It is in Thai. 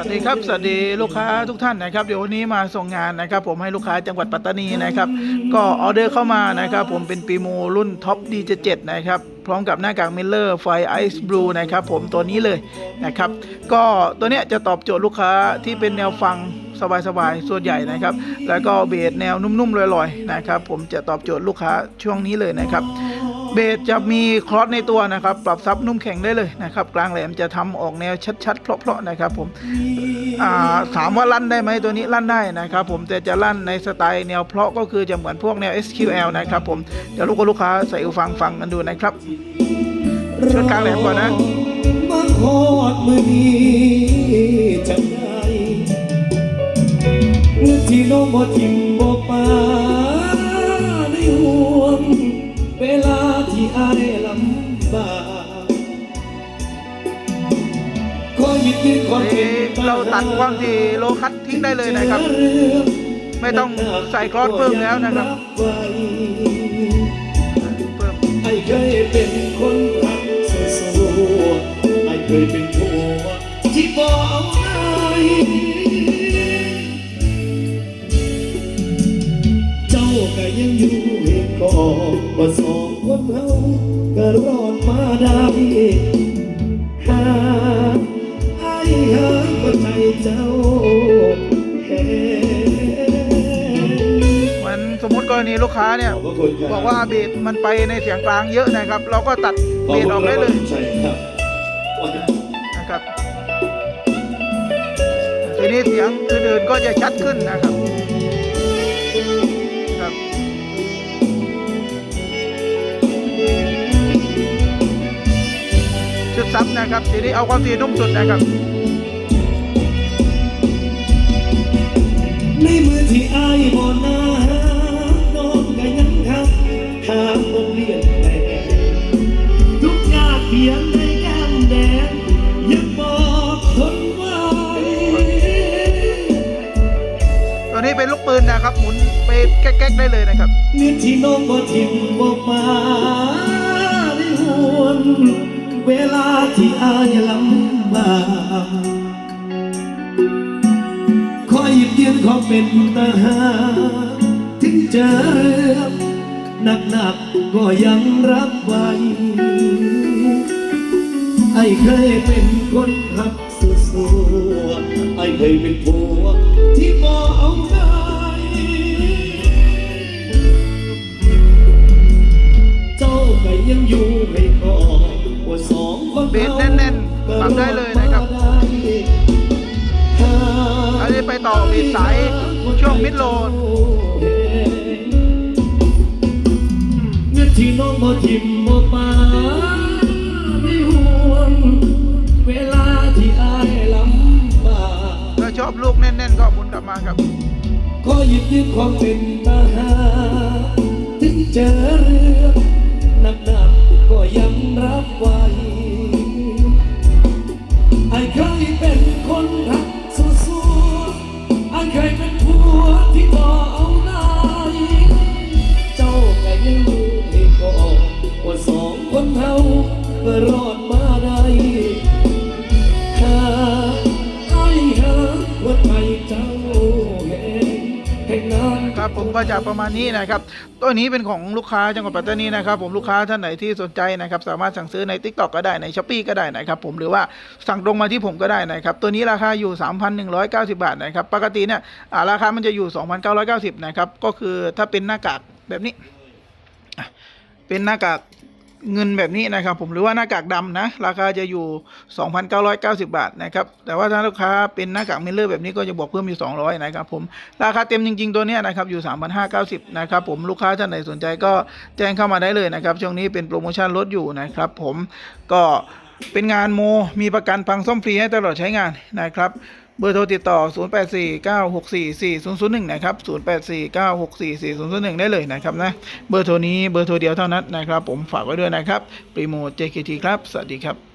สวัสดีครับสวัสดีลูกค้าทุกท่านนะครับเดี๋ยววันนี้มาส่งงานนะครับ ผมให้ลูกค้าจังหวัดปัตตานีนะครับ ก็ออเดอร์เข้ามานะครับ ผมเป็นปีโมรุ่นท็อปดีเจ็ดนะครับพร้อมกับหน้ากากมิลเลอร์ไฟไอซ์บลูนะครับผมตัวนี้เลยนะครับ ก็ตัวเนี้ยจะตอบโจทย์ลูกค้าที่เป็นแนวฟังสบายๆส่วนใหญ่นะครับ แล้วก็เบสแนวนุ่มๆลอยๆนะครับ ผมจะตอบโจทย์ลูกค้าช่วงนี้เลยนะครับ เบสจะมีคลอสในตัวนะครับ ปรับซับนุ่มแข็งได้เลยนะครับ กลางแหลมจะทำออกแนวชัดๆ เพราะๆนะครับผมถามว่าลั่นได้ไหมตัวนี้ลั่นได้นะครับผมแต่จะลั่นในสไตล์แนวเพราะก็คือจะเหมือนพวกแนว SQL นะครับผมเดี๋ยวลูกกับลูกค้าใส่หูฟังฟังกันดูนะครับชิญกลางแหลมก่อนนะมาฮอดมือนี้จังไดเมื่อที่น้องบ่ทิม เราตัดความถี่โลคัตทิ้งได้เลยนะครับ ไม่ต้องใส่คลอสเพิ่มแล้วนะครับไอ้เคยเป็นคนรักสู้ไอ้เคยเป็นผัวที่บ่เอาไเจ้าก็ยังอยู่เห็นก็ว่าสองคนเฮาก็รอดมาได้ กรณีลูกค้าเนี่ยบอกว่าเบสมันไปในเสียงกลางเยอะนะครับ เราก็ตัดเบสออกได้เลยนะครับทีนี้เสียงอื่นๆก็จะชัดขึ้นนะครับครับชุดซับนะครับทีนี้เอาความถี่นุ่มสุดนะครับ ย่างเพียงในแก้มแดงยังบอกทนไว้ตัวนี้เป็นลูกปืนนะครับ หมุนไปแก๊กๆได้เลยนะครับเมื่อที่น้องบ่ทิมบ่มาในห่วงเวลาที่อายลำบากขอหยิบยืนขอเป็นทหาถึงเจอเรื่องหนักๆก็ยังรับไว้ ไอ้เคยเป็นคนหักสู้ๆไอ้เคยเป็นผัวที่บ่เอาไหนเจ้าก็ยังอยู่ให้คอยว่าสองคนเบสแน่นๆปรับได้เลยนะครับอันนี้ไปต่อเบสสายช่วงมิดโหลดเมื่อที่น้องบ่ทิม มุนกลับมาครับขอหยิบยืนความเป็นทหาถึงเจอเรื่องหนักๆก็ยังรับไว้ไอ้เคยเป็นคนรักสู้ๆไอ้เคยเป็นผัวที่บ่เอาไหนเจ้าก็ยังรู้ให้ก่อนว่าสองคนเฮาก็รอดมาได้ ครับผมก็จะประมาณนี้นะครับตัวนี้เป็นของลูกค้าจังหวัดปัตตานีนะครับผมลูกค้าท่านไหนที่สนใจนะครับสามารถสั่งซื้อใน t ิ k t o k ก็ได้ใน s h อ p e e ก็ได้นะครับผมหรือว่าสั่งตรงมาที่ผมก็ได้นะครับตัวนี้ราคาอยู่ 3,190 บาทนะครับปกติเนี่ยราคามันจะอยู่ 2,990นะครับก็คือถ้าเป็นหน้ากากแบบนี้เป็นหน้ากาก เงินแบบนี้นะครับผมหรือว่าหน้ากากดำนะ ราคาจะอยู่ 2,990 บาทนะครับแต่ว่าถ้าลูกค้าเป็นหน้ากากมิลเลอร์แบบนี้ก็จะบวกเพิ่มอยู่ 200 นะครับผมราคาเต็มจริง ๆ ตัวนี้นะครับอยู่ 3,590 นะครับผมลูกค้าท่านไหนสนใจก็แจ้งเข้ามาได้เลยนะครับช่วงนี้เป็นโปรโมชั่นลดอยู่นะครับผมก็เป็นงานโมมีประกันพังซ่อมฟรีให้ตลอดใช้งานนะครับ เบอร์โทรติดต่อ 0849644001 นะครับ 0849644001 ได้เลยนะครับนะ เบอร์โทรนี้เบอร์โทรเดียวเท่านั้นนะครับ ผมฝากไว้ด้วยนะครับปรีโม JKT ครับ สวัสดีครับ